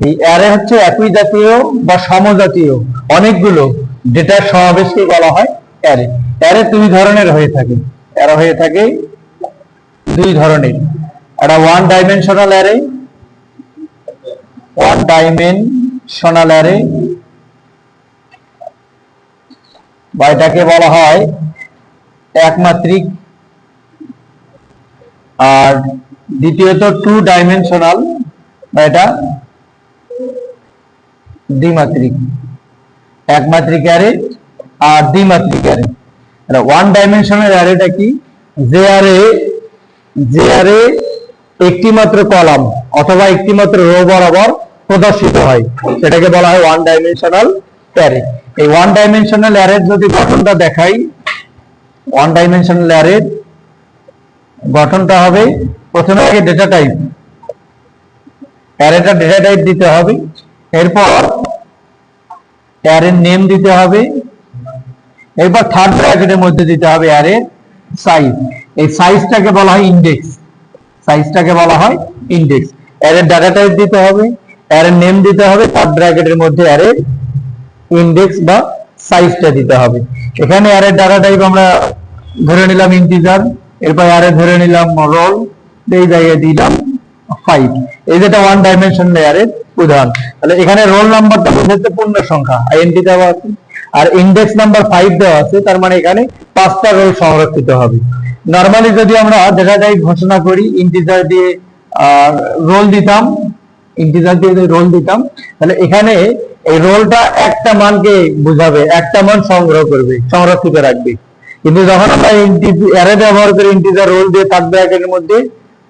এই অ্যারে হচ্ছে একই জাতীয় বা সমজাতীয়। অনেকগুলো ডেটার সমাবেশকে বলা হয় অ্যারে অ্যারে দুই ধরনের হয়ে থাকে। অ্যারে হয়ে থাকে দুই ধরনের। একটা one dimensional array one dimensional array বা এটাকে বলা হয় একমাত্রিক আর দ্বিতীয়ত টু ডাইমেনশনাল বা এটা দ্বিমাত্রিক। একমাত্রিক অ্যারে আর দ্বিমাত্রিক অ্যারে ওয়ান ডাইমেনশনাল অ্যারেটা কি? যে অ্যারে যে অ্যারে একটি মাত্র কলাম অথবা একটি মাত্র রো বরাবর প্রদর্শিত হয়। সেটাকে বলা হয় ওয়ান ডাইমেনশনাল অ্যারে এই ওয়ান ডাইমেনশনাল অ্যারের যদি গঠনটা দেখাই ওয়ান ডাইমেনশনাল অ্যারের গঠনটা হবে প্রথমে আগে ডেটা টাইপ অ্যারেটা ডেটা টাইপ দিতে হবে। এরপর অ্যারের নেম দিতে হবে। এরপর থার্ড ব্র্যাকেটের মধ্যে দিতে হবে অ্যারের সাইজ এই সাইজটাকে বলা হয় ইন্ডেক্স সাইজটাকে বলা হয় ইন্ডেক্স অ্যারের ডাটা টাইপ দিতে হবে। অ্যারের নেম দিতে হবে। থার্ড ব্র্যাকেটের মধ্যে অ্যারের ইন্ডেক্স বা সাইজটা দিতে হবে। এখানে অ্যারের ডাটা টাইপ আমরা ধরে নিলাম ইন্টিজার এরপর অ্যারে ধরে নিলাম রোল এই জায়গায় দিলাম ফাইভ এই যেটা ওয়ান ডাইমেনশন লেয়ারের উদাহরণ তাহলে এখানে রোল নাম্বারটা বোঝাচ্ছে পূর্ণ সংখ্যা আইএনটি দেওয়া আছে। আর ইন্ডেক্স নাম্বার ফাইভ দেওয়া আছে, তার মানে এখানে পাঁচটা রোল সংরক্ষিত হবে। নর্মালি যদি আমরা দেখা যায়, ঘোষণা করি ইন্টিজার দিয়ে রোল দিতাম ইন্টিজার দিয়ে রোল দিতাম, তাহলে এখানে এই রোলটা একটা মানকে বুঝাবে, একটা মান সংগ্রহ করবে, সংরক্ষিত রাখবে। কিন্তু যখন আমরা অ্যারে ব্যবহার করে ইন্টিজার রোল দিয়ে থার্ড ব্র্যাকেটের মধ্যে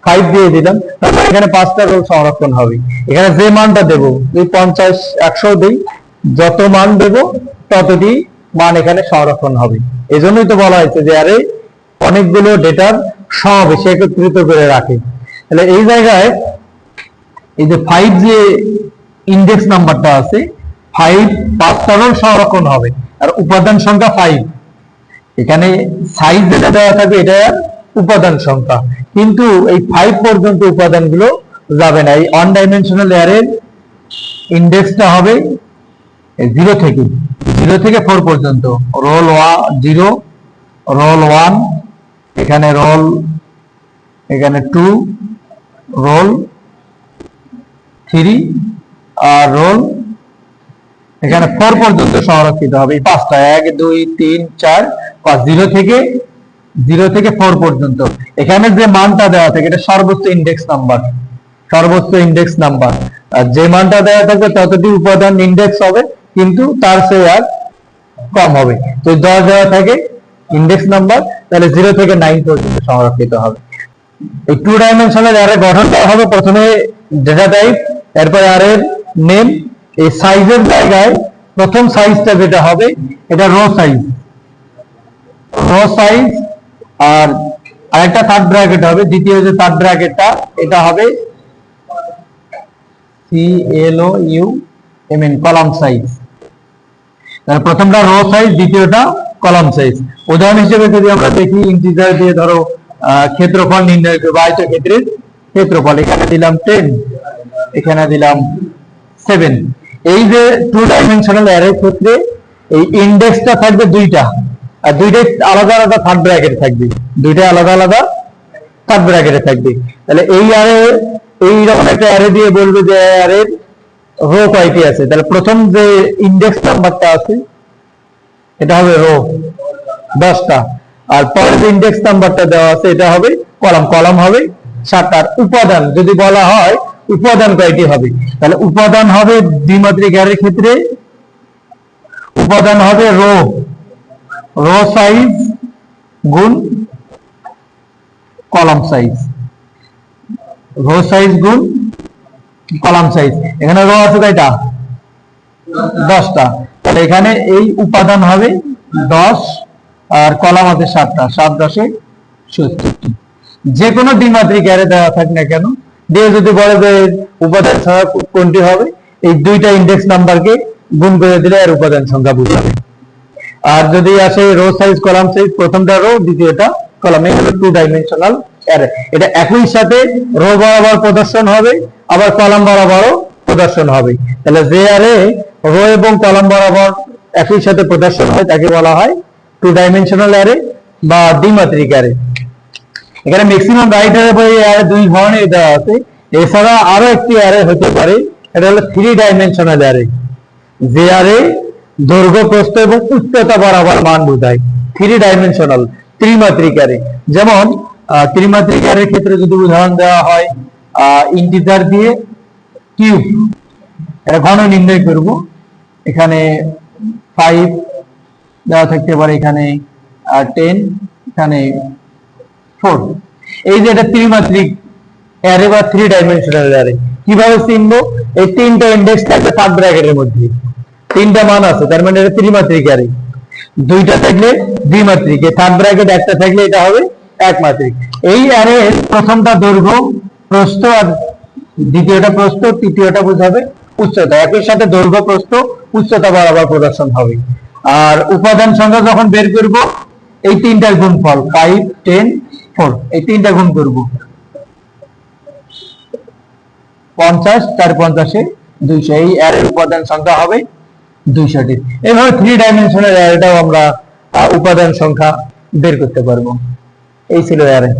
ফাইভ দিয়ে দিলাম এখানে পাঁচটা রোল সংরক্ষণ হবে। এখানে যে মানটা দেব যদি পঞ্চাশ, একশো দিই, যত মান দেব, ততটি মান এখানে সংরক্ষণ হবে। এই জন্যই তো বলা হয়েছে যে, আরে, অনেকগুলো ডেটার সমাবেশ একত্রিত করে রাখে। তাহলে এই জায়গায় এই যে ফাইভ যে ইন্ডেক্স নাম্বারটা আছে ফাইভ রোল সংরক্ষণ হবে, আর উপাদান সংখ্যা ফাইভ এখানে সাইজ যেটা দেওয়া থাকবে, এটা উপাদান সংখ্যা। কিন্তু এই ফাইভ পর্যন্ত উপাদানগুলো যাবে না। এই ওয়ান ডাইমেনশনাল এয়ারের ইন্ডেক্সটা হবে জিরো থেকে। জিরো থেকে ফোর পর্যন্ত। Roll one zero roll one এখানে রোল এখানে টু রোল থ্রি আর রোল এখানে ফোর পর্যন্ত সংরক্ষিত হবে। পাঁচটা, এক, দুই, তিন, চার, পাঁচ জিরো থেকে জিরো থেকে ফোর পর্যন্ত। এখানে যে মানটা দেওয়া থাকে, এটা সর্বোচ্চ ইন্ডেক্স নাম্বার সর্বোচ্চ ইন্ডেক্স নাম্বার আর যে মানটা দেওয়া থাকবে, ততটি উপাদান ইন্ডেক্স হবে, কিন্তু তার চেয়ে আর কম হবে। তো দশ দেওয়া থাকে ইন্ডেক্স নাম্বার তাহলে জিরো থেকে নাইন পর্যন্ত সংরক্ষিত হবে। এই টু ডাইমেনশনাল অ্যারে গঠনটা হবে প্রথমে ডেটা টাইপ এরপর অ্যারের নেম এই সাইজের জায়গায় প্রথম সাইজটা যেটা হবে, এটা রো সাইজ রো সাইজ আর আরেকটা থার্ড ব্র্যাকেট হবে, দ্বিতীয় যে থার্ড ব্র্যাকেটটা এটা হবে C L O U M N column size তাহলে প্রথমটা রো সাইজ দ্বিতীয়টা কলাম সাইজ উদাহরণ হিসেবে যদি আমরা দেখি ইন্টিজার দিয়ে ধরো ক্ষেত্রফল নির্ণয় করব আয়ত ক্ষেত্রের ক্ষেত্রফল। এখানে দিলাম টেন এখানে দিলাম সেভেন এই যে টু ডাইমেনশনাল অ্যারের ক্ষেত্রে এই ইন্ডেক্সটা থাকবে দুইটা। আর দুইটাই আলাদা আলাদা থার্ড ব্র্যাকেট থাকবে। দুইটাই আলাদা আলাদা থার্ড ব্র্যাকেটে থাকবে। তাহলে এই অ্যারে এই রকম একটা অ্যারে দিয়ে বলবে যে অ্যারের রো কয়টি আছে? তাহলে প্রথম যে ইন্ডেক্স নাম্বারটা আছে, এটা হবে রো দশটা। আর পরের ইন্ডেক্স নাম্বারটা দেওয়া আছে, এটা হবে কলাম কলাম হবে সাতটার উপাদান যদি বলা হয়, উপাদান কয়টি হবে? তাহলে উপাদান হবে দ্বিমাত্রিক অ্যারের ক্ষেত্রে, উপাদান হবে রো রো সাইজ গুণ কলাম সাইজ। রো সাইজ গুণ কলাম সাইজ। এখানে রো আছে কয়টা? দশটা। তাহলে এখানে এই উপাদান হবে দশ আর কলাম আছে সাতটা। সাত দশে সত্তরটি। যে কোনো দ্বিমাত্রিক অ্যারে দেওয়া থাক না কেন, দিয়ে যদি বলে যে উপাদান ছাড়া কোনটি হবে, এই দুইটা ইন্ডেক্স নাম্বারকে গুণ করে দিলে আর উপাদান সংখ্যা বুঝাবে আর যদি আসে রো সাইজ কলাম সাইজ প্রথমটা রো দ্বিতীয়টা কলাম এই টু ডাইমেনশনাল অ্যারে এটা একই সাথে রো বরাবর প্রদর্শন হবে, আবার কলাম বরাবরও প্রদর্শন হবে। তাহলে যে আরে রো এবং কলাম বরাবর একই সাথে প্রদর্শন হয়, তাকে বলা হয় টু ডাইমেনশনাল অ্যারে বা দ্বিমাত্রিক অ্যারে এখানে ম্যাক্সিমাম রাইট অ্যারে বই অ্যারে দুই ধরনের দেওয়া আছে। এছাড়া আরও একটি অ্যারে হতে পারে, এটা হলো থ্রি ডাইমেনশনাল অ্যারে যে আরে দৈর্ঘ্য প্রস্থ এবং উচ্চতা বরাবর মান বোঝায়। থ্রি ডাইমেনশনাল ত্রিমাত্রিক অ্যারে যেমন ত্রিমাত্রিক অ্যারের ক্ষেত্রে যদি উদাহরণ দেওয়া হয় ইন্টিজার দিয়ে কিউব এটা ঘন নির্ণয় করব। এখানে ফাইভ দেওয়া থাকতে পারে, এখানে টেন এখানে ফোর এই যে এটা ত্রিমাত্রিক অ্যারে বা থ্রি ডাইমেনশনাল অ্যারে কীভাবে চিনবো? এই তিনটা ইন্ডেক্স থাকবে সাব ব্র্যাকেটের মধ্যে। তিনটা মান আছে, তার মানে এটা ত্রিমাত্রিক অ্যারে দুইটা থাকলে দ্বিমাত্রিক, থার্ড ব্র্যাকেট একটা থাকলে এটা হবে একমাত্রিক। এই অ্যারে প্রথমটা দৈর্ঘ্য, প্রস্থ আর দ্বিতীয়টা প্রস্থ, তৃতীয়টা বোঝাবে উচ্চতা। একই সাথে দৈর্ঘ্য, প্রস্থ, উচ্চতা বরাবর প্রদর্শন হবে। আর উপাদান সংখ্যা যখন বের করব, এই তিনটার গুণফল ফাইভ টেন ফোর এই তিনটা গুণ করব। পঞ্চাশ চার পঞ্চাশে দুইশো। এই অ্যারের উপাদান সংখ্যা হবে দুইশোটি এভাবে থ্রি ডাইমেনশনের অ্যারেটাও আমরা উপাদান সংখ্যা বের করতে পারব। এই ছিল অ্যারে